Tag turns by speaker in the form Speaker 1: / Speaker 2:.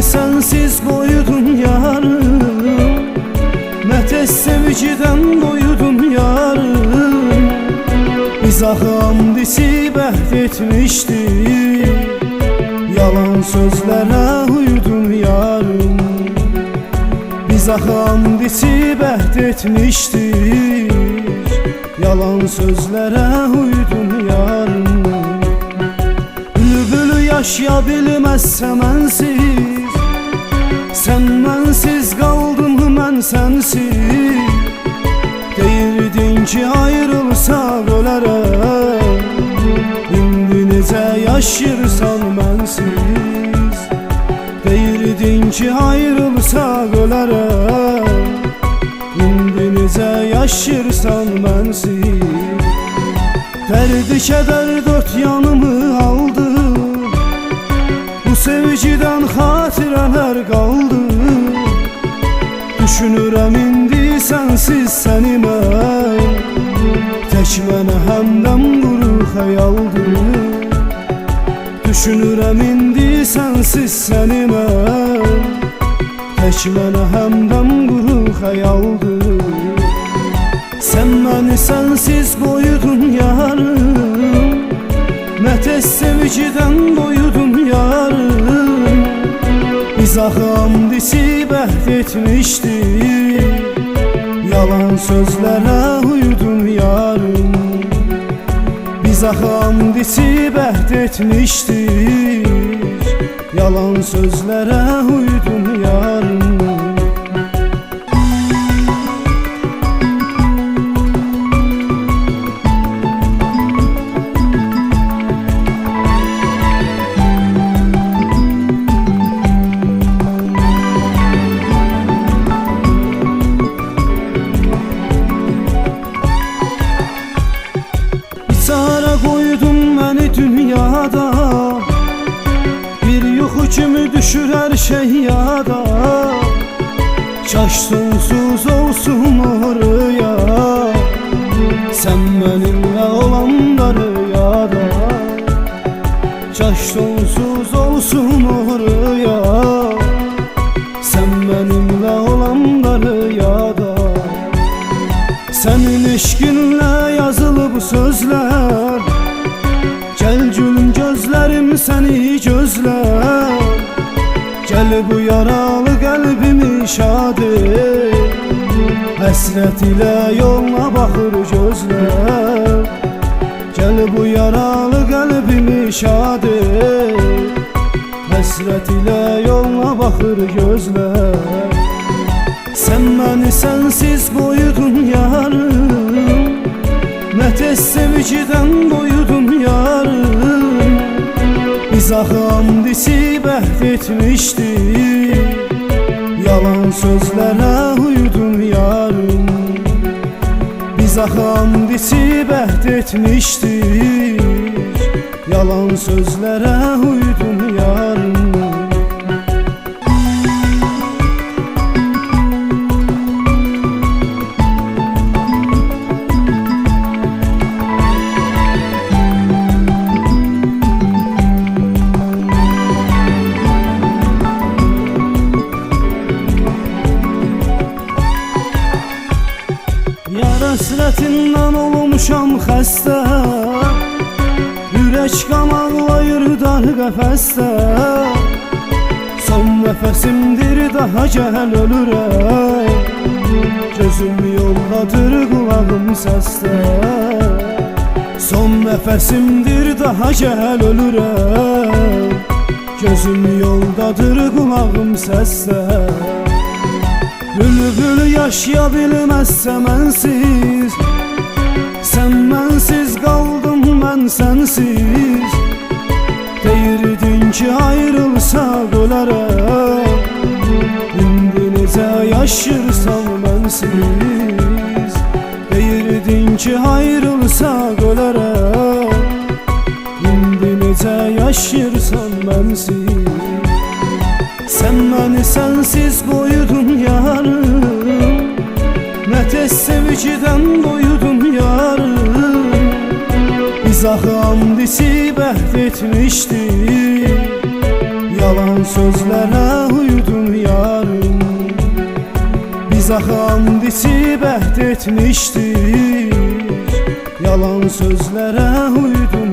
Speaker 1: məni sənsiz qoydun yarım Nə tez sevgidən doydum yarım Biz axı andisi bəhd etmişdik Yalan sözlərə uydum yarım Biz axı andisi bəhd etmişdik Yalan sözlərə uydum yarım Bülbül yaşaya bilməzsə mənsiz Sən mənsiz qaldın mən sənsiz Deyirdin ki ayrılsaq ölərəm İndi necə yaşayırsan mənsiz Deyirdin ki ayrılsaq ölərəm İndi necə yaşayırsan mənsiz Dərdi kədər dört yanımı aldı. Bu sevgidən xatirələr qaldı Düşünürəm indi sənsiz səni mən Tək mənə həmdəm quru xəyaldır. Düşünürəm indi sənsiz səni mən Tək mənə həmdəm quru xəyaldır. Sən məni sənsiz qoydun yarım Nə tez sevgidən doydum yarım Andisi bəhd etmişdik Yalan sözlərə uydum yarım andisi bəhd etmişdik Yalan sözlərə uydum yarım dünyada Bir yuxu kimi düşür hər şey yada. Kaş sonsuz olsun oraya Sən mənimlə olanları yada. Kaş sonsuz olsun oraya səni gözlər Gəl bu yaralı qəlbimi şad et. Həsrət ilə yoluna baxır gözlər Gəl bu yaralı qəlbimi şad et. Həsrət ilə yoluna baxır gözlər Sən məni sənsiz qoydun yarım Nə tez sevgidən doydum yarım Andisi bəhd etmişdik Yalan sözlərə uydum yarım Biz axı andisi bəhd etmişdik Yalan sözlərə uydum həsrətindən olmuşam xəstə Ürək qan ağlayır dar qəfəsdə Son nəfəsimdir daha gəl ölürəm Gözüm yoldadır qulağım səsdə Son nəfəsimdir daha gəl ölürəm Gözüm yoldadır qulağım səsdə Bülbül yaşaya bilməzsə mənsiz Sən mənsiz qaldım mən sənsiz Deyirdin ki ayrılsaq ölərəm İndi necə yaşırsan mənsiz Deyirdin ki ayrılsaq ölərəm İndi necə yaşırsan mənsiz Sən məni sənsiz qoydun yarım Nə tez doydum yarım andisi bəhd etmişdik Yalan sözlərə uydun yarım Biz axı and içib əhd etmişdik Yalan sözlərə uydun